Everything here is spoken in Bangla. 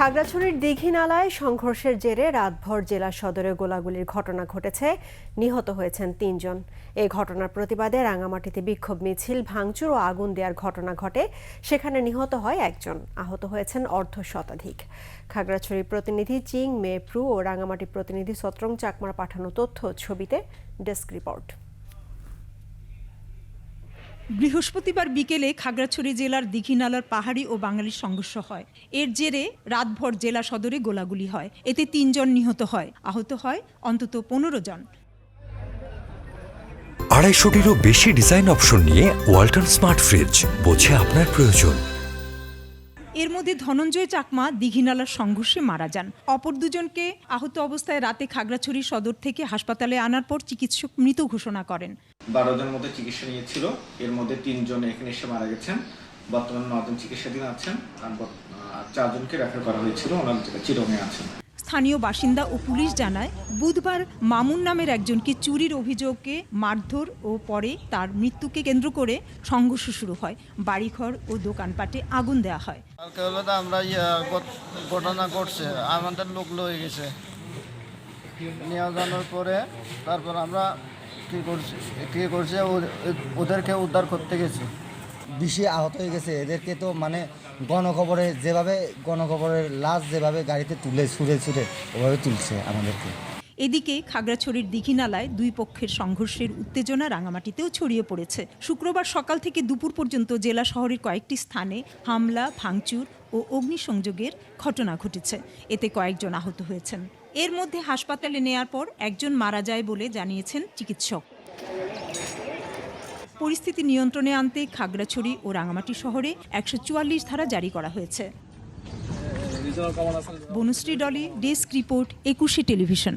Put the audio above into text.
খাগড়াছড়ির দীঘিনালায় সংঘর্ষের জেরে রাতভর জেলা সদরে গোলাগুলির ঘটনা ঘটেছে। নিহত হয়েছেন তিনজন। এই ঘটনার প্রতিবাদে রাঙামাটিতে বিক্ষোভ মিছিল, ভাঙচুর ও আগুন দেওয়ার ঘটনা ঘটে। সেখানে নিহত হয় একজন। আহত হয়েছেন অর্ধ শতাধিক। খাগড়াছড়ির প্রতিনিধি চিং মেপ্রু ও রাঙামাটি প্রতিনিধি সত্রং চাকমার পাঠানো তথ্য ছবিতে ডেস্ক রিপোর্ট। বৃহস্পতিবার বিকেলে খাগড়াছড়ি জেলার দীঘিনালার পাহাড়ি ও বাঙালির সংঘর্ষ হয়। এর জেরে রাতভর জেলা সদরে গোলাগুলি হয়। এতে তিনজন নিহত হয়। আহত হয় অন্তত পনেরো জন। আড়াইশোটিরও বেশি ডিজাইন অপশন নিয়ে ওয়াল্টন স্মার্ট ফ্রিজ, বোঝে আপনার প্রয়োজন। এর মধ্যে ধনঞ্জয় চাকমা, দীঘিনালার সংঘর্ষে মারা যান। অপর দুজনকে আহত অবস্থায় রাতে খাগড়াছড়ি সদর থেকে হাসপাতালে আনার পর চিকিৎসক মৃত ঘোষণা করেন। বারো জন মতো চিকিৎসা নিয়েছিল। এর মধ্যে তিনজন এখানে এসে মারা গেছেন। বর্তমানে নজন চিকিৎসাধীন আছেন। আর চারজনকে রেফার করা হয়েছিল। ওনার চিরমে আছেন। স্থানীয় বাসিন্দা ও পুলিশ জানায়, বুধবার মামুন নামের একজনকে চুরির অভিযোগে মারধর ও পরে তার মৃত্যুকে কেন্দ্র করে সংঘর্ষ শুরু হয়। বাড়িঘর ও দোকানপাটে আগুন দেওয়া হয়। আমরা ঘটনা ঘটছে। আমাদের লোক লয়ে গেছে। নিয়ে যাওয়ার পরে তারপর আমরা কী করছি, কী করছে ওদেরকে উদ্ধার করতে গেছি। বেশি আহত হয়ে গেছে। এদেরকে তো মানে গণখবরে যেভাবে গণখবরের লাশ যেভাবে গাড়িতে তুলে, ছুঁড়ে ছুঁড়ে ওভাবে তুলছে আমাদেরকে। এদিকে খাগড়াছড়ির দীঘিনালায় দুই পক্ষের সংঘর্ষের উত্তেজনা রাঙামাটিতেও ছড়িয়ে পড়েছে। শুক্রবার সকাল থেকে দুপুর পর্যন্ত জেলা শহরের কয়েকটি স্থানে হামলা, ভাঙচুর ও অগ্নিসংযোগের ঘটনা ঘটেছে। এতে কয়েকজন আহত হয়েছেন। এর মধ্যে হাসপাতালে নেয়ার পর একজন মারা যায় বলে জানিয়েছেন চিকিৎসক। পরিস্থিতি নিয়ন্ত্রণে আনতে খাগড়াছড়ি ও রাঙামাটি শহরে একশো চুয়াল্লিশ ধারা জারি করা হয়েছে। Banushree Dolly desk report Ekushey television.